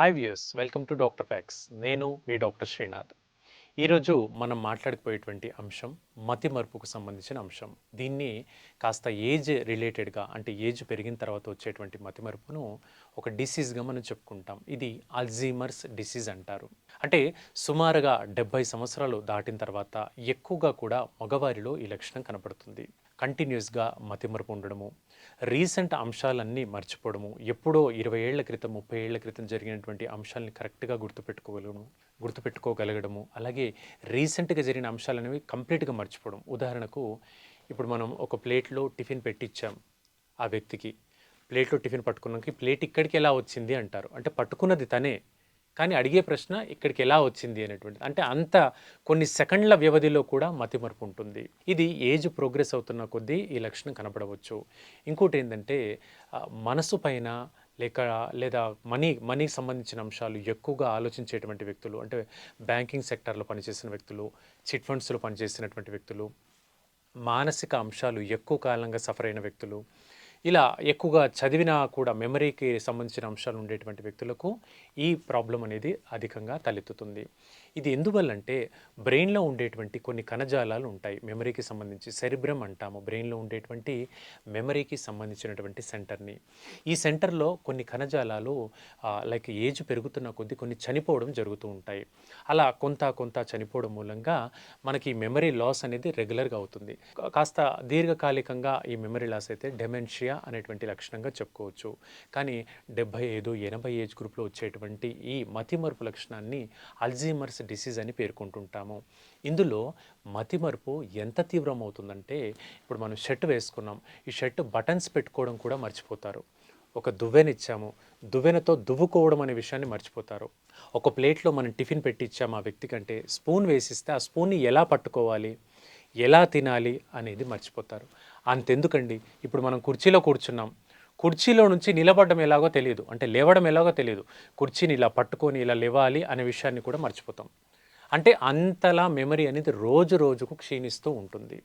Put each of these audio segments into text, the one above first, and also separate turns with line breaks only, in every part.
Hi views welcome to Doctor Facts నేను మీ doctor Srinath ఈరోజు మనం మాట్లాడుకుపోయేటువంటి అంశం మతి మరుపుకు సంబంధించిన అంశం. దీన్ని కాస్త ఏజ్ రిలేటెడ్గా అంటే ఏజ్ పెరిగిన తర్వాత వచ్చేటువంటి మతి మరుపును ఒక డిసీజ్గా మనం చెప్పుకుంటాం. ఇది అల్జీమర్స్ డిసీజ్ అంటారు. అంటే సుమారుగా డెబ్బై సంవత్సరాలు దాటిన తర్వాత ఎక్కువగా కూడా మగవారిలో ఈ లక్షణం కనపడుతుంది. కంటిన్యూస్గా మతిమరుపు ఉండడము రీసెంట్ అంశాలన్నీ మర్చిపోవడము. ఎప్పుడో ఇరవై ఏళ్ళ క్రితం ముప్పై ఏళ్ళ క్రితం జరిగినటువంటి అంశాలని కరెక్ట్గా గుర్తుపెట్టుకోగలము గుర్తుపెట్టుకోగలగడము. అలాగే రీసెంట్గా జరిగిన అంశాలు అనేవి కంప్లీట్గా మర్చిపోవడం. ఉదాహరణకు ఇప్పుడు మనం ఒక ప్లేట్లో టిఫిన్ పెట్టించాం ఆ వ్యక్తికి. ప్లేట్లో టిఫిన్ పట్టుకున్నాక ప్లేట్ ఇక్కడికి ఎలా వచ్చింది అంటారు. అంటే పట్టుకున్నది తనే. కానీ అడిగే ప్రశ్న ఇక్కడికి ఎలా వచ్చింది అనేటువంటిది. అంటే అంత కొన్ని సెకండ్ల వ్యవధిలో కూడా మతిమరుపు ఉంటుంది. ఇది ఏజ్ ప్రోగ్రెస్ అవుతున్న కొద్దీ ఈ లక్షణం కనపడవచ్చు. ఇంకోటి ఏంటంటే మనసు పైన లేక లేదా మనీ మనీకి సంబంధించిన అంశాలు ఎక్కువగా ఆలోచించేటువంటి వ్యక్తులు అంటే బ్యాంకింగ్ సెక్టర్లో పనిచేసిన వ్యక్తులు చిట్ ఫండ్స్లో పనిచేసినటువంటి వ్యక్తులు మానసిక అంశాలు ఎక్కువ కాలంగా సఫర్ అయిన వ్యక్తులు ఇలా ఎక్కువగా చదివినా కూడా మెమరీకి సంబంధించిన అంశాలు ఉండేటువంటి వ్యక్తులకు ఈ ప్రాబ్లం అనేది అధికంగా తలెత్తుతుంది. ఇది ఎందువల్లంటే బ్రెయిన్లో ఉండేటువంటి కొన్ని కణజాలాలు ఉంటాయి. మెమరీకి సంబంధించి సెరిబ్రమ్ అంటాము. బ్రెయిన్లో ఉండేటువంటి మెమరీకి సంబంధించినటువంటి సెంటర్ని. ఈ సెంటర్లో కొన్ని కణజాలాలు లైక్ ఏజ్ పెరుగుతున్న కొద్దీ కొన్ని చనిపోవడం జరుగుతూ ఉంటాయి. అలా కొంత కొంత చనిపోవడం మూలంగా మనకి మెమరీ లాస్ అనేది రెగ్యులర్గా అవుతుంది. కాస్త దీర్ఘకాలికంగా ఈ మెమరీ లాస్ అయితే డెమెన్షియా అనేటువంటి లక్షణంగా చెప్పుకోవచ్చు. కానీ డెబ్బై ఐదు ఎనభై ఏజ్ గ్రూప్లో వచ్చేటువంటి ఈ మతిమరుపు లక్షణాన్ని అల్జీమర్స్ డిసీజ్ అని పేర్కొంటుంటాము. ఇందులో మతిమరుపు ఎంత తీవ్రం అవుతుందంటే ఇప్పుడు మనం షర్ట్ వేసుకున్నాం. ఈ షర్ట్ బటన్స్ పెట్టుకోవడం కూడా మర్చిపోతారు. ఒక దువ్వెన ఇచ్చాము. దువ్వెనతో దువ్వుకోవడం అనే విషయాన్ని మర్చిపోతారు. ఒక ప్లేట్లో మనం టిఫిన్ పెట్టి ఇచ్చాము ఆ వ్యక్తి కంటే స్పూన్ వేసిస్తే ఆ స్పూన్ని ఎలా పట్టుకోవాలి? ఎలా తినాలి? అనేది మర్చిపోతారు. అంతెందుకండి. ఇప్పుడు మనం కుర్చీలో కూర్చున్నాం. కుర్చీలో నుంచి నిలబడడం ఎలాగో తెలియదు. అంటే లేవడం ఎలాగో తెలియదు. కుర్చీని ఇలా పట్టుకొని ఇలా లేవాలి అనే విషయాన్ని కూడా మర్చిపోతాం. అంటే అంతలా మెమరీ అనేది రోజు రోజుకు క్షీణిస్తూ ఉంటుంది.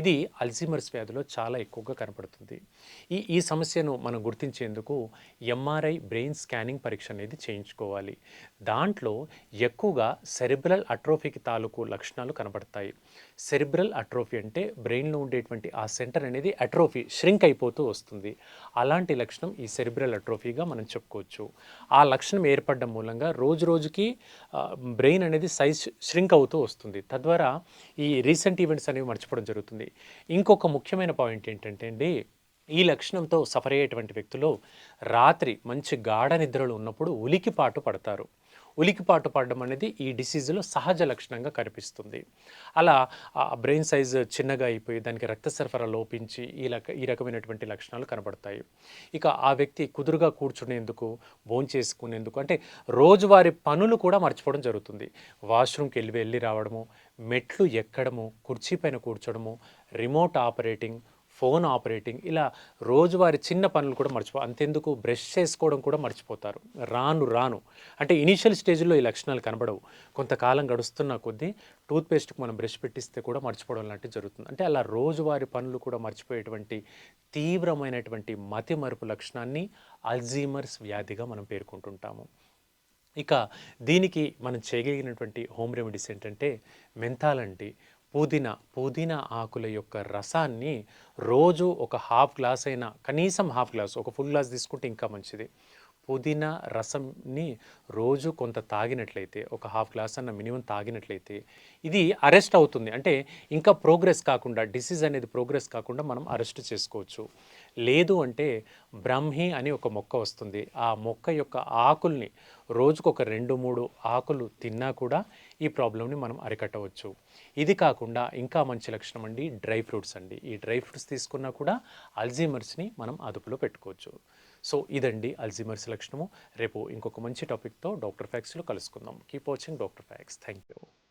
ఇది అల్జీమర్స్ వ్యాధిలో చాలా ఎక్కువగా కనపడుతుంది. ఈ ఈ సమస్యను మనం గుర్తించేందుకు ఎంఆర్ఐ బ్రెయిన్ స్కానింగ్ పరీక్ష అనేది చేయించుకోవాలి. దాంట్లో ఎక్కువగా సెరిబ్రల్ అట్రోఫీకి తాలూకు లక్షణాలు కనబడతాయి సెరిబ్రల్ అట్రోఫీ అంటే బ్రెయిన్లో ఉండేటువంటి ఆ సెంటర్ అనేది అట్రోఫీ ష్రింక్ అయిపోతూ వస్తుంది. అలాంటి లక్షణం ఈ సెరిబ్రల్ అట్రోఫీగా మనం చెప్పుకోవచ్చు. ఆ లక్షణం ఏర్పడడం మూలంగా రోజు రోజుకి బ్రెయిన్ అనేది సైజ్ ష్రింక్ అవుతూ వస్తుంది. తద్వారా ఈ రీసెంట్ ఈవెంట్స్ అనేవి మర్చిపోవడం జరుగుతుంది. ఇంకొక ముఖ్యమైన పాయింట్ ఏంటంటే అండి ఈ లక్షణంతో సఫర్ అయ్యేటువంటి వ్యక్తులు రాత్రి మంచి గాఢ నిద్రలో ఉన్నప్పుడు ఉలికిపాటు పడతారు. ఉలికిపాటు పడడం అనేది ఈ డిసీజ్లో సహజ లక్షణంగా కనిపిస్తుంది. అలా ఆ బ్రెయిన్ సైజ్ చిన్నగా అయిపోయి దానికి రక్త సరఫరా లోపించి ఈ రక ఈ రకమైనటువంటి లక్షణాలు కనబడతాయి. ఇక ఆ వ్యక్తి కుదురుగా కూర్చునేందుకు భోంచేసుకునేందుకు అంటే రోజువారి పనులు కూడా మర్చిపోవడం జరుగుతుంది. వాష్రూమ్కి వెళ్ళి వెళ్ళి రావడము మెట్లు ఎక్కడము కుర్చీ పైన కూర్చోడము రిమోట్ ఆపరేటింగ్ ఫోన్ ఆపరేటింగ్ ఇలా రోజువారి చిన్న పనులు కూడా మర్చిపో అంతెందుకు బ్రష్ చేసుకోవడం కూడా మర్చిపోతారు. రాను రాను. అంటే ఇనీషియల్ స్టేజ్లో ఈ లక్షణాలు కనబడవు. కొంతకాలం గడుస్తున్న కొద్దీ టూత్పేస్ట్కి మనం బ్రష్ పెట్టిస్తే కూడా మర్చిపోవడం లాంటివి జరుగుతుంది. అంటే అలా రోజువారి పనులు కూడా మర్చిపోయేటువంటి తీవ్రమైనటువంటి మతి మరుపు లక్షణాన్ని అల్జీమర్స్ వ్యాధిగా మనం పేర్కొంటుంటాము. ఇక దీనికి మనం చేయగలిగినటువంటి హోమ్ రెమెడీస్ ఏంటంటే మెంతాలంటి పుదీనా పుదీనా ఆకుల యొక్క రసాన్ని రోజు ఒక హాఫ్ గ్లాస్ అయినా కనీసం హాఫ్ గ్లాస్ ఒక ఫుల్ గ్లాస్ తీసుకుంటే ఇంకా మంచిది. పుదీనా రసంని రోజు కొంత తాగినట్లయితే ఒక హాఫ్ గ్లాస్ అన్న మినిమం తాగినట్లయితే ఇది అరెస్ట్ అవుతుంది. అంటే ఇంకా ప్రోగ్రెస్ కాకుండా డిసీజ్ అనేది ప్రోగ్రెస్ కాకుండా మనం అరెస్ట్ చేసుకోవచ్చు. లేదు అంటే బ్రహ్మి అని ఒక మొక్క వస్తుంది. ఆ మొక్క యొక్క ఆకుల్ని రోజుకు ఒక రెండు మూడు ఆకులు తిన్నా కూడా ఈ ప్రాబ్లమ్ని మనం అరికట్టవచ్చు. ఇది కాకుండా ఇంకా మంచి లక్షణం అండి డ్రై ఫ్రూట్స్ అండి. ఈ డ్రై ఫ్రూట్స్ తీసుకున్నా కూడా అల్జీమర్స్ని మనం అదుపులో పెట్టుకోవచ్చు. సో ఇదండి అల్జీమర్స్ లక్షణము. రేపు ఇంకొక మంచి టాపిక్తో డాక్టర్ ఫ్యాక్స్లో కలుసుకుందాం. Keep watching Doctor Facts. Thank you